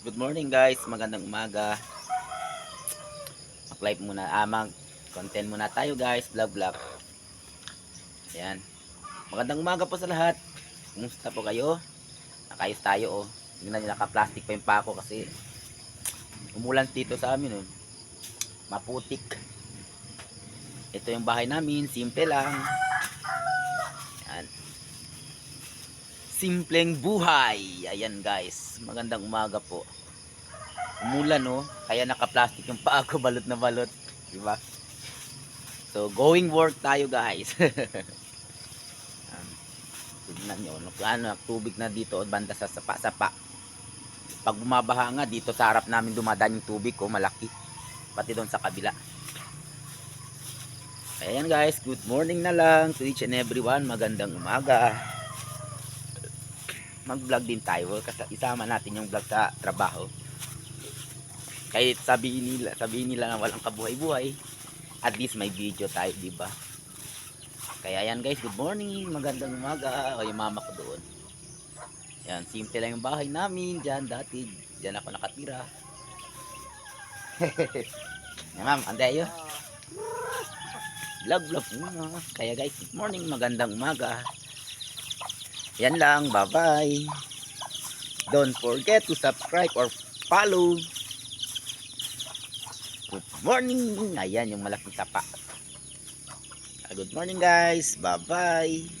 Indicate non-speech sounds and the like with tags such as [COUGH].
Good morning guys, magandang umaga. Mag-live muna, ah, mag content muna tayo guys, vlog vlog. Ayan. Magandang umaga po sa lahat. Kumusta po kayo? Nakayos tayo oh. Hindi na naka-plastic pa yung pako kasi umulan dito sa amin oh. Maputik. Ito yung bahay namin, simple lang. Ayan. Simpleng buhay. Ayan guys. Magandang umaga po. Umulan no. Kaya naka-plastic yung paa ko. Balot na balot. Diba? So going work tayo guys. [LAUGHS] um, tignan nyo. no, Ano, tubig na dito. Banda sa sapa-sapa. Pag bumabaha nga dito sa harap namin dumadaan yung tubig ko. Malaki. Pati doon sa kabila. Ayan guys. Good morning na lang to each and everyone. Magandang umaga mag-vlog din tayo kasi isama natin yung vlog sa trabaho. Kahit sabihin nila, sabihin nila na walang kabuhay-buhay, at least may video tayo, di ba? Kaya yan guys, good morning, magandang umaga. O yung mama ko doon. Yan, simple lang yung bahay namin diyan dati. Diyan ako nakatira. [LAUGHS] yan ma'am, anday yun. Vlog, vlog muna. Kaya guys, good morning, magandang umaga. Yan lang. Bye-bye. Don't forget to subscribe or follow. Good morning. Ayan yung malaking tapa. Good morning guys. Bye-bye.